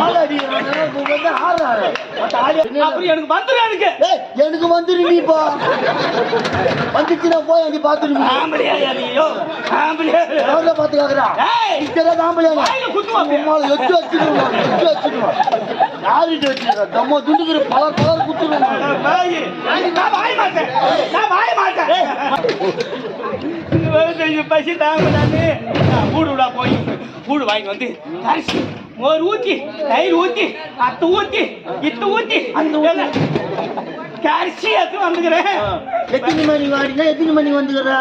ஆளடி, அவன் வந்து ஆடுறாரு. மத்த ஆளு என்ன? அப்புறம் எனக்கு வந்துடும் எனக்கு வந்துரு நீ இப்போ வந்துச்சுன்னா போய் அடி பாத்துருங்க ஆம்பளையா நீயோ ஆம்பளையா எவ்வளவு பாத்து கேக்குறா ஏய் இத்தனை எட்டு வச்சுடுவான் யாருகிட்ட வச்சுருக்கா தம்ம துண்டுக்கிற பலர் பலர் குத்துருவான் பாய், நான் வாய மாட்டேன் நான் வாய மாட்டேன் பசி தாங்க நானு நான் கூடு விடா போய் கூடு வாங்கிட்டு வந்து அரிசி மோர் ஊத்தி தயிர் ஊத்தி அத்து ஊத்தி இத்து ஊத்தி அந்த கரிசி எடுத்து வந்துக்கிறேன் எத்தனை மணி வாடினா எத்தனை மணி வந்துக்கிறா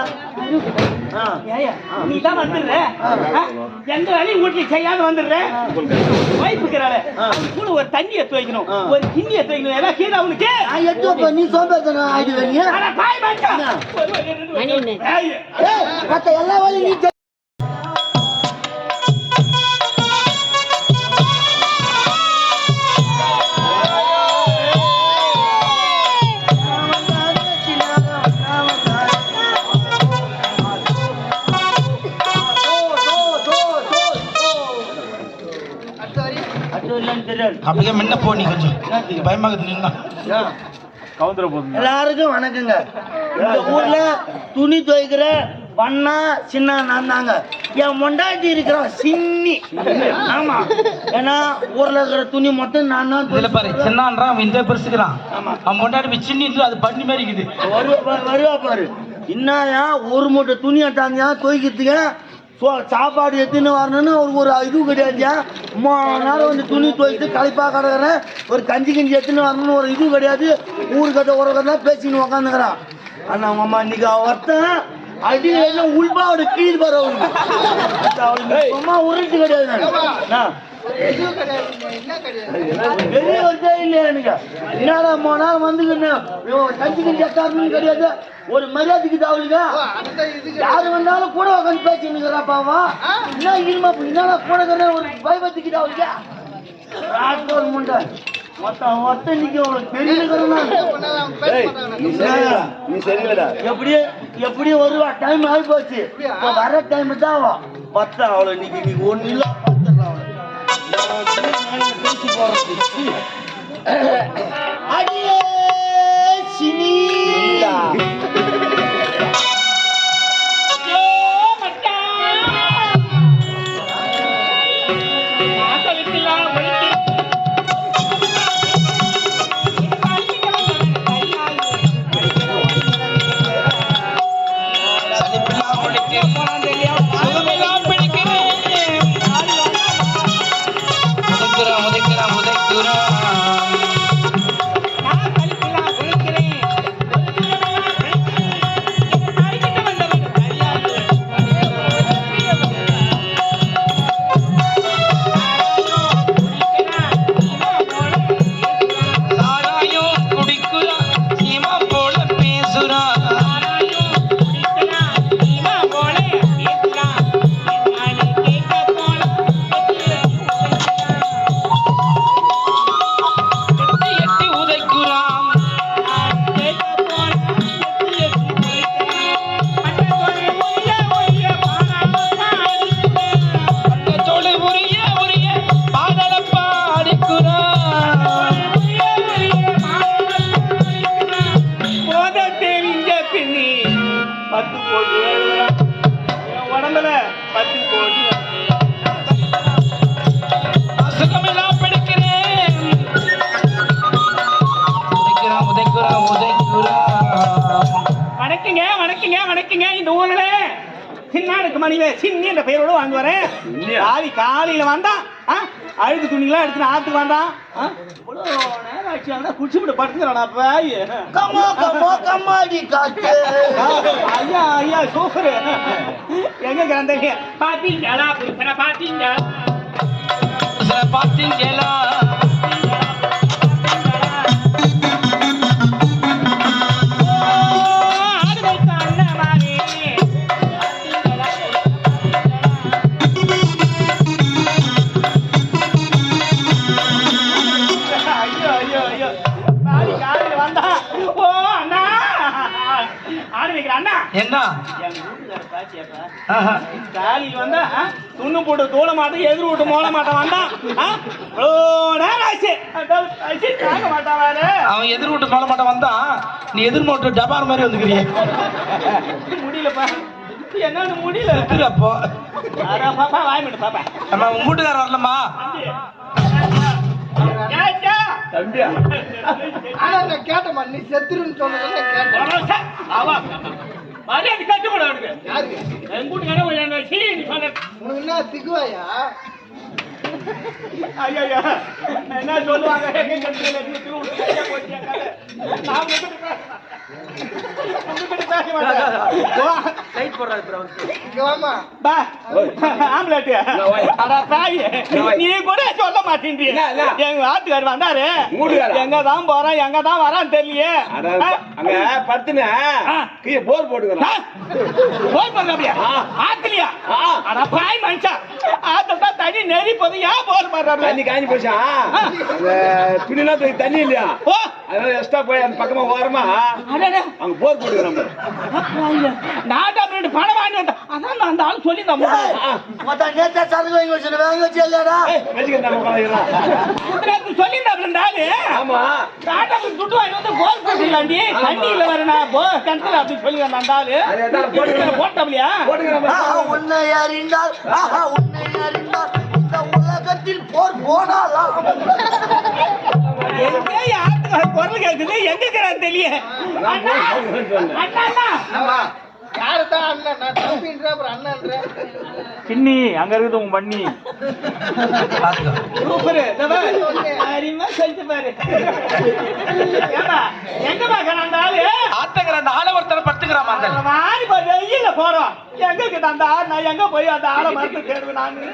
நீ தான் வந்துடுற? எந்த வேலையும் வீட்டுல செய்யாத வந்துடுற? வைப்புக்கிறாள கூட ஒரு தண்ணி எடுத்து வைக்கணும் ஒரு கிண்ணி எடுத்து வைக்கணும் ஏன்னா கீழே அவனுக்கு? வைப்பேன் நீ சோம்பேத்தன ஆயிடுவே நீ? அட பாய் மச்சான். ஒரு வழி, ரெண்டு வழி. ஏய், ஏய், மத்த எல்லா வேலையும் நீ அப்படியே முன்ன போ நீ கொஞ்சம். பயமாக நின்னா எல்லாருக்கும் வணக்கங்க. இந்த ஊர்ல துணி துவைக்கிற பண்ணா சின்ன நான் தாங்க என் மொண்டாட்டி இருக்கிற சின்னி. ஆமா. ஏன்னா ஊர்ல இருக்கிற துணி மொத்தம் நான் தான் இதுல பாரு சின்னான்றான் அவன் இந்த பெருசுக்கிறான். அவன் கொண்டாடி போய் சின்னிட்டு அது பண்ணி மாதிரி இருக்குது. வருவா பாரு, வருவா பாரு. என்னயா ஒரு மூட்டை துணி எடுத்தாங்க துவைக்கிறதுக்கு? சோ சாப்பாடு எடுத்துன்னு வரணும்னு அவருக்கு ஒரு இதுவும் கிடையாதுயா மூணு நேரம் வந்து துணி துவைத்து களைப்பாக கிடக்குறேன். ஒரு கஞ்சி கஞ்சி எடுத்துன்னு வரணும்னு ஒரு இதுவும் கிடையாது. ஊரு கட்ட ஒரு கட்டா பேசின்னு உக்காந்துக்கிறான் அவங்க மாமா இன்னைக்கு ஒருத்தன் அடி எல்லாம் கீழ் பாரு அவனுக்கு அவனுக்கு சும்மா உருட்டு கிடையாது நான். வெளியே வருதே இல்லையா எனக்கு? என்னடா மூணு நாள் வந்துக்கின்னு கஞ்சி கஞ்சி எட்டாருன்னு கிடையாது. ஒரு மரியாதைக்கு தாவலுங்க யாரு வந்தாலும் கூட உட்காந்து பேசினுங்கிறாப்பாவா என்ன இருமா என்னடா கூட ஒரு பயபத்துக்கு தாவலுங்க ராட்கோர் முண்டை. எப்படி எப்படி வருவா டைம் ஆகி போச்சு. வர டைம் தான் பத்தா அவளை இன்னைக்கு நீ ஒண்ணு இல்ல போறேன் அடியே சினி. देख दूर हूँ देख रहा हूँ देख रहा வணக்கங்க வணக்கங்க வணக்கங்க. இந்த ஊர்ல சின்னாடுக்கு மணிவே சின்னி என்ற பெயரோட வாங்க வரேன். ஆவி காலையில வந்தான் ஆ? அழுக்கு துணிலாம் எடுத்துட்டு ஆத்துக்கு வந்தான் ஆ? இவ்வளோ நேரம் ஆச்சு அவனா குடிச்சு விட்டு படுத்துக்கிறானா காட்டு. ஐயா ஐயா சூப்பர். எங்க கிடந்தீங்க? பாத்தீங்களா? புருஷனை பாத்தீங்களா? போட்டு தூள மாட்டேன் எதிர் விட்டு மோள மாட்டான் வந்தான். நேரம் ஆச்சு. மாட்டான் அவன். எதிர் வீட்டு மேல மாட்ட வந்தா நீ எதிர் மோட்டு டபார் மாதிரி வந்துக்கிறிய முடியலப்பா என்னன்னு முடியல. அதான் பாப்பா வாய் மட்டும் பாப்பா. நம்ம உங்க வீட்டுக்காரர் வரலம்மா? ஆனா நான் கேட்டேம்மா நீ செத்துருன்னு சொன்னதை கேட்டேன். மரியாதை கட்டுப்பட அவனுக்கு என் கூட்டுக்காரன் ஒரு என்ன சீ, நீ சொன்ன உனக்கு என்ன திகுவாயா ஐயா என்ன சொல்லுவாங்க? எங்க தாயி, நீ கூட சொல்ல மாட்டேன்றீ. எங்க ஆத்துக்கார் வந்தாரு. எங்க தான் போறான் எங்க தான் வரான்னு தெரியலையே? அங்க பத்துன போர் ஆ? போட்டுக்கிறோம் போய் பண்றாப்லையா? ஆத்துலயா? ஆ. அட பாய் மனுஷன். ஆத்துட்டா தண்ணி நெறி போகுது, ஏன் போர் பண்றாப்ல? தண்ணி காஞ்சி போச்சா? துணிலாம் தூக்கி தண்ணி இல்லையா? ஓ, அதனால எக்ஸ்ட்ரா போய் அந்த பக்கமா ஓரமா அடடே. அங்க போர் போட்டுக்கிறோம் பாரு. நாட்டா பிரிண்ட் பணம் வாங்கி வந்தேன் அதான் நான் அந்த ஆள் சொல்லி தான் மொத்தம் நேத்தா சரக்கு வாங்கி வச்சு வாங்கி வச்சு இல்லையாடா ஏய், வச்சுக்க நம்ம சொல்லி ஆளு? ஆமா. துட்டு வாங்கி வந்து போர் போட்டுலாண்டி தண்ணி இல்ல வேற நான் போ கிணத்துல அப்படி சொல்லி அந்த ஆளு. அது எதாவது போட்டுக்கிறோம். போட்டாப்லையா போட்டுக்கிறோம். பாரு. ஆஹா உன்னை அறிந்தால் ஆஹா உலகத்தில் போர் போனாலாம். எங்க குரல் கிண்ணி அங்க இருக்குது உன் பண்ணி சூப்பர். அறிமா சொல்லிட்டு பாரு. எங்க அந்த ஆளு? மாறி போய் வெயில்ல போறோம். எங்க இருக்குது அந்த ஆள் நான் எங்க போய் அந்த ஆளை மறந்து தேடுவேன் நானு!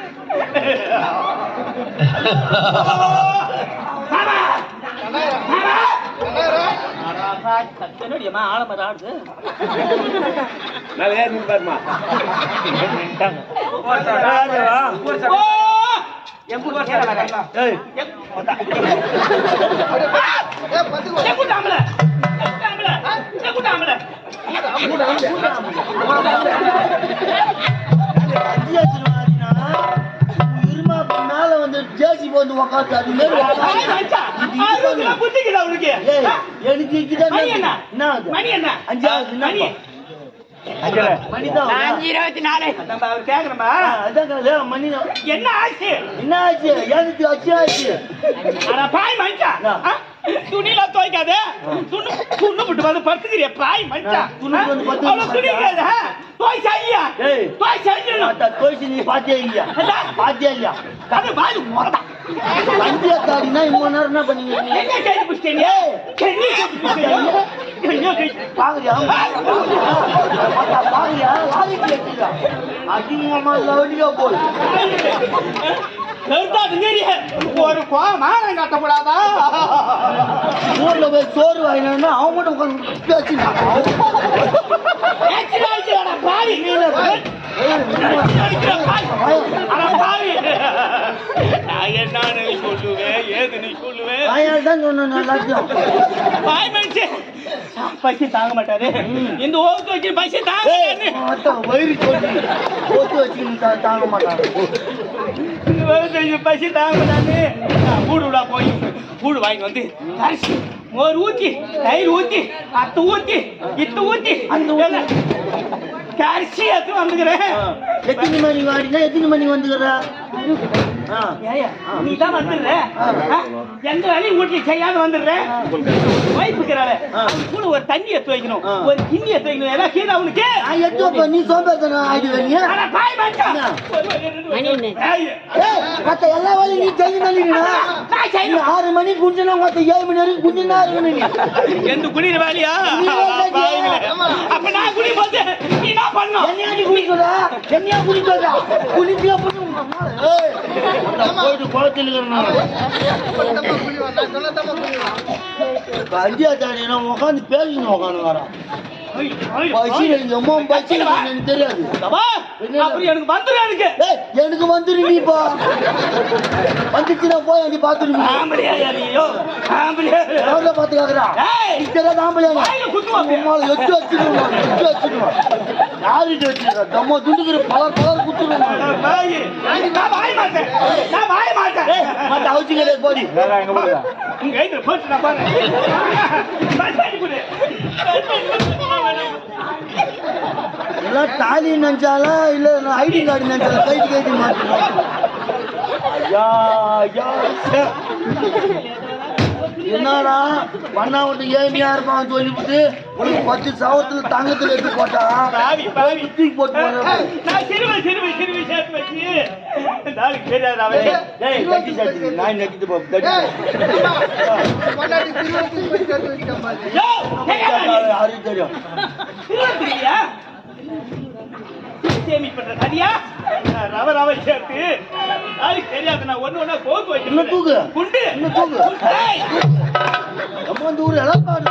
இருமா வந்து ஜேசி வந்து உக்காந்து அது மாதிரி புத்திக்குதா உனக்கு? எனக்கு என்ன? மணி என்ன? அஞ்சாவது மணி. என்ன ஆச்சு என்ன ஆச்சு அச்சு ஆச்சு துணில துவைக்காத துணி விட்டு வந்து படுத்துக்கிறிய? பாய் மனுஷா ஆ, துணி வந்து படுத்து அவ்வளவு துணி இருக்காது துவை சரியா. துவை சரியா அத்தா, தோய்ச்சி நீ பாத்தியா இல்லையா. பாத்தியா இல்லையா? அது வாய் மொத்தா அந்தியா தாடினா இவ்வளவு நேரம் என்ன பண்ணீங்க நீ எங்க கை பிடிச்சீங்க கண்ணி கண்ணி கை பாக்குறியா? பாக்குறியா பாக்குறியா? லாரிக்கு ஏற்றிடா அதிகமா லவடியா போய் ஒரு மானம் காட்டக்கூடாதா ஊர்ல போய் சோறு வாங்கினா அவன் மட்டும் உட்காந்து பேசினான் பாவி. அட பாவி. நான் என்னன்னு சொல்லுவேன்? ஏது நீ சொல்லுவேன் வாயால் தான் சொன்னேன் எல்லாத்தையும். பாய் மனுஷன் பசி தாங்க மாட்டாரு. இந்த ஓட்டு வச்சு பசி தாங்க வயிறு சொல்லி ஒத்து வச்சுக்கின்னு தா- தாங்க மாட்டாங்க பசி தாங்க கூடு விடா போய். கூடு வாங்கி வந்து. அரிசி மோர் ஊத்தி தயிர் ஊத்தி அத்தை ஊத்தி இத்து ஊத்தி. அந்த அரிசி எடுத்து வந்துக்கிறேன். எத்தனை மணி வாடினா எத்தனை மணி வந்துக்கிறா? நீ தான் வந்துடுற? எந்த வேலையும் வீட்டுல செய்யாத வந்துடுற? வைப்புக்கிறாள கூட ஒரு தண்ணி எடுத்து வைக்கணும். ஒரு கிண்ணி எடுத்து வைக்கணும் எல்லாம் கீழே அவனுக்கு நான் எடுத்து நீ சோம்பேத்தன ஆயிடுவே நீ அட பாய் மச்சான். என்ன? ஒரு வழி, ரெண்டு வழி. ஏய், ஏய், மத்த எல்லா வேலையும் நீ தெரிஞ்சு பண்ணிடுனா நான் நீ செய்யணும். ஆறு மணிக்கு குஞ்சுனா மொத்த ஏழு மணி வரைக்கும் குஞ்சுனா இருக்கணும் நீ. எந்த குடிக்கிற வேலையா. அப்ப நான் குடி போது நீ என்ன பண்ணும்? என்னையா குடிக்கிறா என்னையா குடிக்கிறா பண்ணு அந்த போயிட்டு குளத்தில் இருக்கிறேன். தாடினா உட்காந்து பேசின்னு உட்காந்து வரான். பசி எங்க அம்மா எனக்கு தெரியாது. அப்புறம் எனக்கு வந்துடும் எனக்கு. வந்துரு நீப்பா. வந்துச்சுன்னா போய் அடி பாத்துருவீங்க ஆம்பளையா ஐயோ ஆம்பளையா எவ்வளோ பார்த்து கேக்குறா? ஏய். தெரியாது ஆம்பளையா. உம்மால எட்டு வச்சிருவான் எட்டு வச்சிருவான் யார்கிட்ட வச்சிருக்கா தம்ம துண்டுக்கிற பலர் பலர் குத்துருவான் அட பாவி. நான் வாய மாட்டேன். நான் வாய மாட்டேன். மத்த அவுச்சி கிடையாது போடி. உங்க கைத்துல போட்டு நான் பாரு எல்லாம் தாலி நினைச்சாலா இல்ல ஐடி கார்டு நினைச்சாலா கைட்டு கைட்டு மாட்டுவோம். என்னடா பண்ணா விட்டு ஏமியா இருப்பான் சொல்லிவிட்டு உனக்கு பத்து சவத்துல தங்கத்துல எடுத்து போட்டா? தூக்கி போட்டு. நான் நெக்கிட்டு போ கட்டி ஏய், பொண்டாட்டி திருவள்ளூர் போய் சேர்த்து வச்சுட்டேன் பாரு. யோ, ஏய், யாரு தெரியும்? திருவத்திரியா சேமிப்பு பண்ற சரியா நான் ரவ ரவ சேர்த்து. யாருக்கு தெரியாது நான் ஒண்ணு ஒண்ணா கோக்கு வச்சு இன்னும் தூக்கு. குண்டு. இன்னும் தூக்கு. நம்ம வந்து ஊர் எல்லாம் பாரு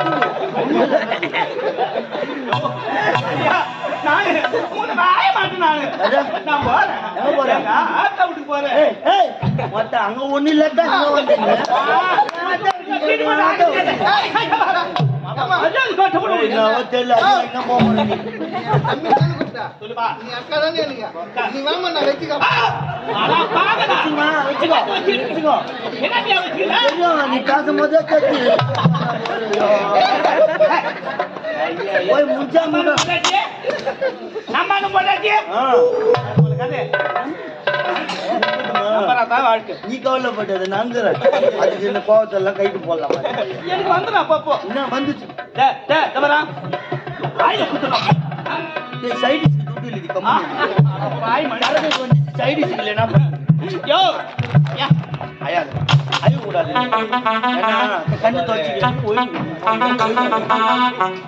ஐயா, நானு மாட்டேன் போறேன். ஆத்தா வீட்டுக்கு போறேன். ஏய் ஏய். மத்த அங்க ஒண்ணு தானே? சொல்லுப்பா நீ பேசும்போதே போய் முடிச்சா நம்ம பொண்டாட்டி? ஆ. உங்களுக்கு அது. நீ கவலைப்பட்டது நாங்கிறேன் அதுக்கு இந்த கோவத்தெல்லாம் கைட்டு போடலாம் எனக்கு வந்துடும் அப்பப்போ என்ன வந்துச்சு சைடிஸ் துட்டு இல்லை கம்மி சைடிஸ் இல்லைன்னா யா அயாது. அழிவு கூடாது. ஏன்னா கண்ணு துவச்சிட்டு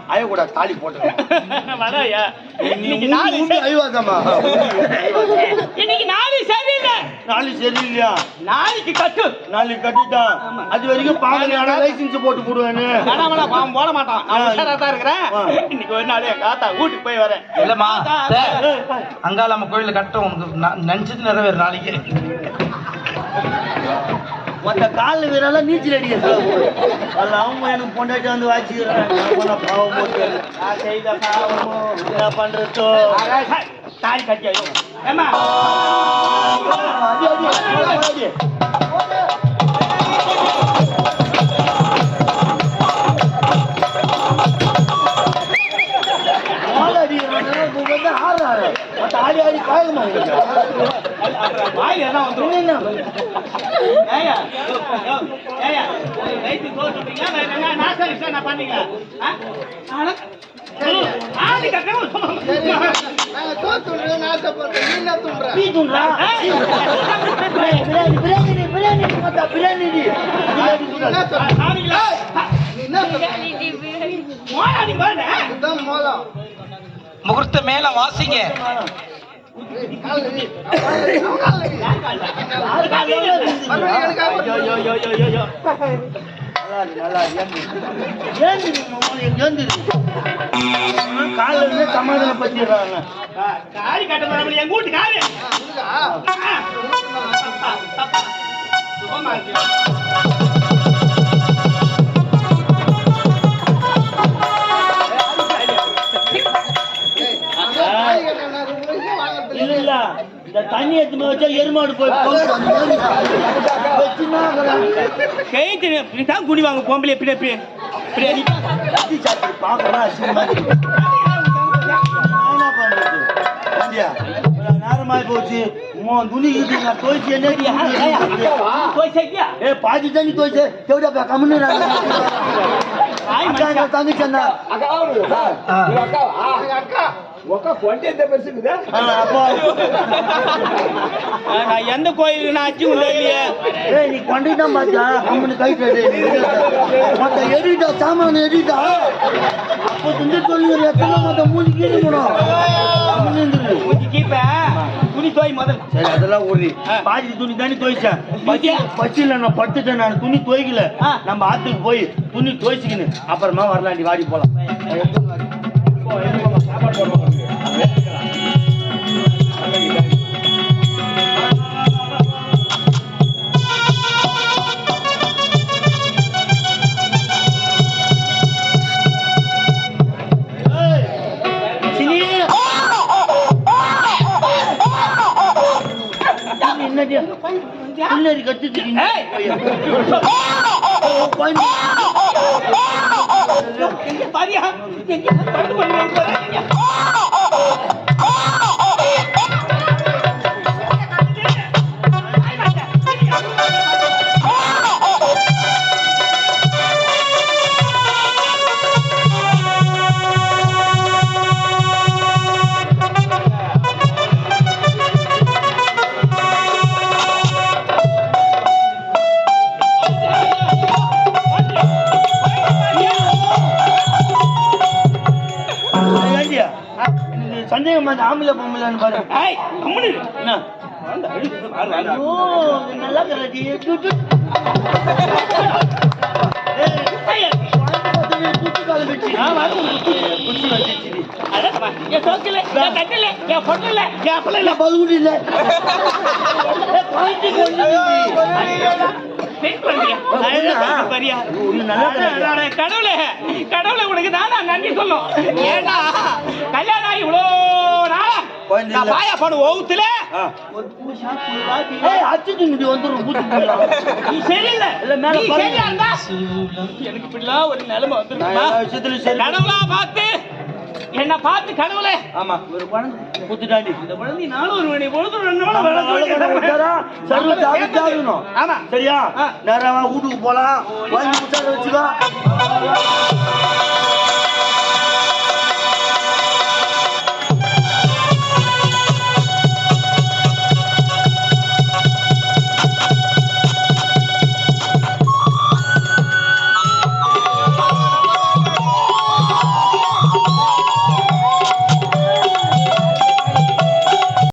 அழக்கூடாது தாலி போட்டு வரையா? இன்னைக்கு நாலு அழிவாதம்மா. இன்னைக்கு நாலு சரியில்லை. நாலு சரியில்லையா? நாளைக்கு கட்டு. நாளைக்கு கட்டிட்டான். அது வரைக்கும் பாக்கல லைசன்ஸ் போட்டு போடுவேன்னு. வேணாம் போட மாட்டான். நான் உஷாரா தான் இருக்கிறேன். இன்னைக்கு ஒரு நாள் என் காத்தா வீட்டுக்கு போய் வரேன். இல்லம்மா அங்காள நம்ம கோயில கட்ட உனக்கு ந- நினைச்சது நிறைவேறு நாளைக்கு. மற்ற காலில் வீரெல்லாம் நீச்சல் அடிக்க அதில் அவங்க எனக்கு பொண்டாட்டி வந்து வாச்சிக்கிறாங்க பாவம் போட்டு. நான் செய்த பாவமோ. என்ன பண்றதோ. தாலி கட்டியா ஏமா இப்ப வந்து ஆடுறாரு. மத்த ஆடி ஆடி அப்புறம் வாயில் என்ன வந்துரும் என்ன என்ன நாசம் முகூர்த்த மேல வாசிங்க ஏய், கால்ல வை. காரி கட்ட எங்க வீட்டு சுகமா இருக்கு தண்ணி எடுத்துன்னு வச்சா எருமாடு போய் கைத்து தான் குடி வாங்க பொம்பளை எப்படி எப்படி. என்ன நேரமாயி போச்சு உன் துணி இது நான் துவைச்சு என்னடி போய் செக்கியா ஏ பாதி தண்ணி துவைச்சு தேவடா கம்முன்னு ஆய் அக்கா மனுஷா. தங்கச்சி அண்ணா அக்கா ஆகுதா? ஆ. இவ அக்காவா? எங்க அக்கா உக்கா பொண்டி எந்த பெருசு இருக்குதா? ஆ, அப்போ ஆ, நான் எந்த கோயிலுக்கு நான் அச்சு இல்லையே ஏய் நீ கொண்டுதான் பாத்தியா கம்முன்னு கை கட்டு மத்த சாமான் எடிட்டா அப்போ துண்டு சொல்லி எத்தனை மொத்த மூஞ்சி கீழே போடும் கம்முன்னு இருந்துரு. மூஞ்சி கீப்ப. துணி தோய் முதல். சரி அதெல்லாம் ஆ. பாதி துணி தானே நான் படுத்துட்டேன் நான் துணி துவைக்கல. ஆ. நம்ம ஆத்துக்கு போய் துணி துவைச்சிக்கின்னு. அப்புறமா வரலாண்டி வாடி போலாம். போ, எடுத்து போங்க, சாப்பாடு போடுறோம் ஏய். எங்க பாரியா எங்க சந்தேகம் வந்து ஆம்பளை பொம்பளைன்னு பாரு. ஏய், கம்முனு. என்ன? ஐயோ நல்லா பிள்ளைல. பல்குடி இல்ல. கடவுளே கடவுளே உனக்கு தானா நன்றி சொல்லும் ஏண்டா? கல்யாணம் ஆகி இவ்வளோ நாளா. பாயா பாடு ஓவுத்துல எனக்கு இப்படிலாம் ஒரு நிலைமை சரி கடவுளா பார்த்து என்ன பார்த்து கடவுளே. ஆமா. ஒரு குழந்தை. குத்துட்டாண்டி இந்த குழந்தை நானும் ஒரு மணி பொழுது சர்வ ஜாகிரதையாகணும். ஆமா. சரியா. நேரமா வீட்டுக்கு போலாம். வாங்கி வச்சுக்கோ